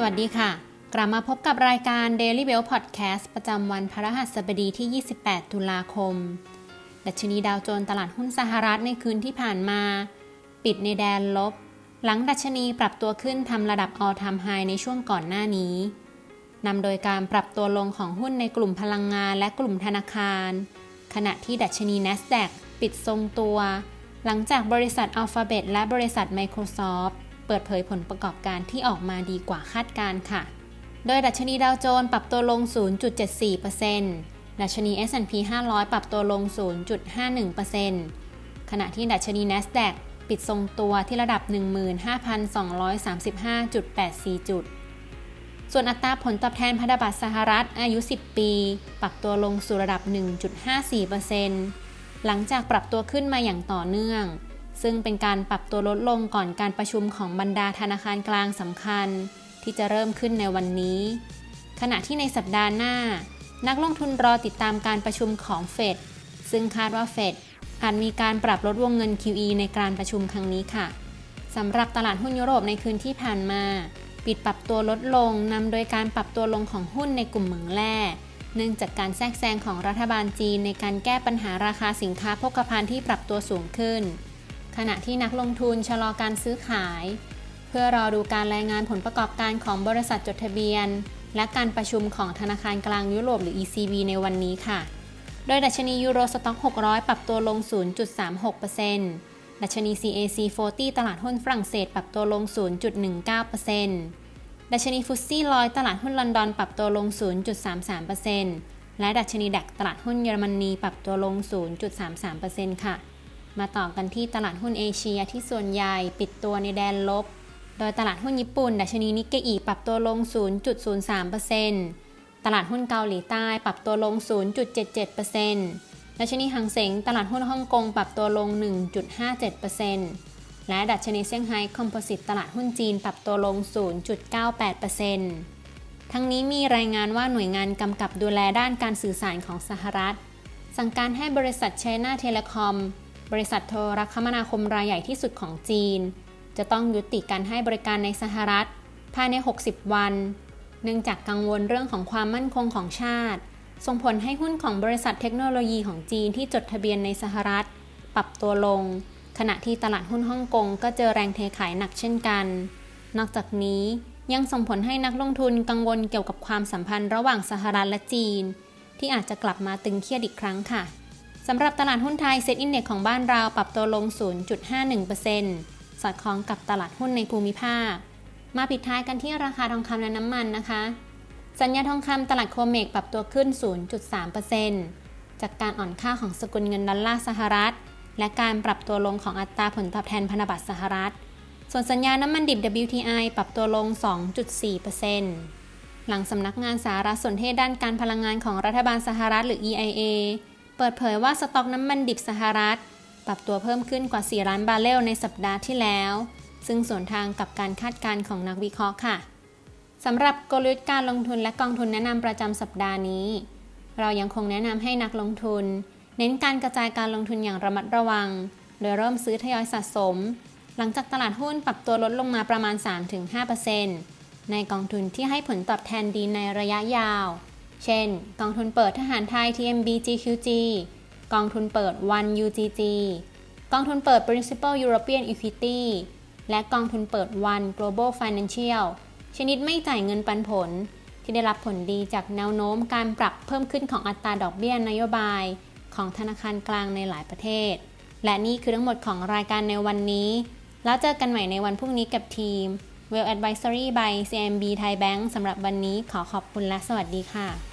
สวัสดีค่ะ กลับมาพบกับรายการ Daily Bell Podcast ประจำวันพฤหัสบดีที่ 28 ตุลาคม ดัชนีดาวโจนส์ตลาดหุ้นสหรัฐในคืนที่ผ่านมา ปิดในแดนลบ หลังดัชนีปรับตัวขึ้นทำระดับ all time high ในช่วงก่อนหน้านี้ นำโดยการปรับตัวลงของหุ้นในกลุ่มพลังงานและกลุ่มธนาคาร ขณะที่ดัชนี NASDAQ ปิดทรงตัว หลังจากบริษัท Alphabet และบริษัท Microsoft เปิดเผยผลประกอบการที่ออกมาดีกว่าคาดการ์ค่ะ โดยดัชนีดาวโจนส์ปรับตัวลง 0.74%ดัชนี S&P 500 ปรับตัวลง 0.51%ขณะที่ดัชนี NASDAQ ปิดทรงตัวที่ระดับ 15,235.84 จุด ส่วนอัตราผลตอบแทนพันธบัตรสหรัฐอายุ 10 ปี ปรับตัวลงสู่ระดับ 1.54%หลังจากปรับตัวขึ้นมาอย่างต่อเนื่อง ซึ่งเป็นการปรับตัวลดลงก่อนการประชุมของบรรดาธนาคารกลางสำคัญ ที่จะเริ่มขึ้นในวันนี้ ขณะที่ในสัปดาห์หน้า นักลงทุนรอติดตามการประชุมของเฟดซึ่งคาดว่าเฟดอาจมีการปรับลดวงเงิน QE ในการประชุมครั้งนี้ค่ะสำหรับตลาดหุ้นยุโรปในคืนที่ผ่านมา ปิดปรับตัวลดลงนำโดยการปรับตัวลงของหุ้นในกลุ่มเหมืองแร่เนื่องจากการแทรกแซงของรัฐบาลจีนในการแก้ปัญหาราคาสินค้าโภคภัณฑ์ที่ปรับตัวสูงขึ้น ขณะที่นักลงทุนชะลอการซื้อขาย เพื่อรอดูการรายงานผลประกอบการของบริษัทจดทะเบียน และการประชุมของธนาคารกลางยุโรปหรือ ECB ในวันนี้ค่ะ โดยดัชนียูโรสต็อก 600 ปรับตัวลง 0.36%ดัชนี CAC 40 ตลาดหุ้นฝรั่งเศส ปรับตัวลง 0.19%ดัชนีฟุตซี่ลอยตลาดหุ้นลอนดอน ปรับตัวลง 0.33%และดัชนีดักตลาดหุ้นเยอรมนีปรับตัวลง 0.33%ค่ะ มาต่อกันที่ตลาดหุ้นเอเชียที่ส่วนใหญ่ปิดตัวในแดนลบ โดยตลาดหุ้นญี่ปุ่น ดัชนีนิกเกอิปรับตัวลง 0.03%ตลาดหุ้นเกาหลีใต้ปรับตัวลง 0.77%ดัชนีหังเส็งตลาดหุ้นฮ่องกงปรับตัวลง 1.57%และดัชนีเซี่ยงไฮ้คอมโพสิตตลาดหุ้นจีนปรับตัวลง 0.98%ทั้งนี้มีรายงานว่าหน่วยงานกำกับดูแลด้านการสื่อสารของสหรัฐ สั่งการให้บริษัท China Telecom บริษัทโทรคมนาคมรายใหญ่ที่สุดของจีน จะต้องยุติการให้บริการในสหรัฐ ภายใน 60 วัน เนื่องจากกังวลเรื่องของความมั่นคงของชาติ ส่งผลให้หุ้นของบริษัทเทคโนโลยีของจีนที่จดทะเบียนในสหรัฐ ปรับตัวลง ขณะที่ตลาดหุ้นฮ่องกงก็เจอแรงเทขายหนักเช่นกัน นอกจากนี้ยังส่งผลให้นักลงทุนกังวลเกี่ยวกับความสัมพันธ์ระหว่างสหรัฐและจีน ที่อาจจะกลับมาตึงเครียดอีกครั้งค่ะ สำหรับตลาดหุ้นไทยเซ็ตอินเด็กของบ้านเราปรับตัวลง 0.51%สอดคล้องกับตลาดหุ้นในภูมิภาค มาปิดท้ายกันที่ราคาทองคำและน้ำมันนะคะ สัญญาทองคำตลาดโคเมกปรับตัวขึ้น 0.3%จากการอ่อนค่าของสกุลเงินดอลลาร์สหรัฐ และการปรับตัวลงของอัตราผลตอบแทนพันธบัตรสหรัฐ ส่วนสัญญาน้ำมันดิบ WTI ปรับตัวลง 2.4%หลังสำนักงานสารสนเทศด้านการพลังงานของรัฐบาลสหรัฐหรือ EIA เปิดเผยว่าสต็อกน้ำมันดิบสหรัฐ ปรับตัวเพิ่มขึ้นกว่า 4 ล้านบาร์เรลในสัปดาห์ที่แล้ว ซึ่งสวนทางกับการคาดการณ์ของนักวิเคราะห์ค่ะสำหรับกลยุทธ์การลงทุนและกองทุนแนะนำประจำสัปดาห์นี้ เรายังคงแนะนำให้นักลงทุน เน้นการกระจายการลงทุนอย่างระมัดระวัง โดยเริ่มซื้อทยอยสะสม หลังจากตลาดหุ้นปรับตัวลดลงมาประมาณ 3-5%ในกองทุนที่ให้ผลตอบแทนดีในระยะยาว เช่น กองทุนเปิดทหารไทย TMB GQG กองทุนเปิด One UGG กองทุนเปิด Principal European Equity และกองทุนเปิด One Global Financial ชนิดไม่จ่ายเงินปันผล ที่ได้รับผลดีจากแนวโน้มการปรับเพิ่มขึ้นของอัตราดอกเบี้ยนโยบาย ของธนาคารกลางในหลายประเทศ และนี่คือทั้งหมดของรายการในวันนี้ แล้วเจอกันใหม่ในวันพรุ่งนี้กับทีม Well Advisory by CMB Thai Bank สำหรับวันนี้ขอขอบคุณและสวัสดีค่ะ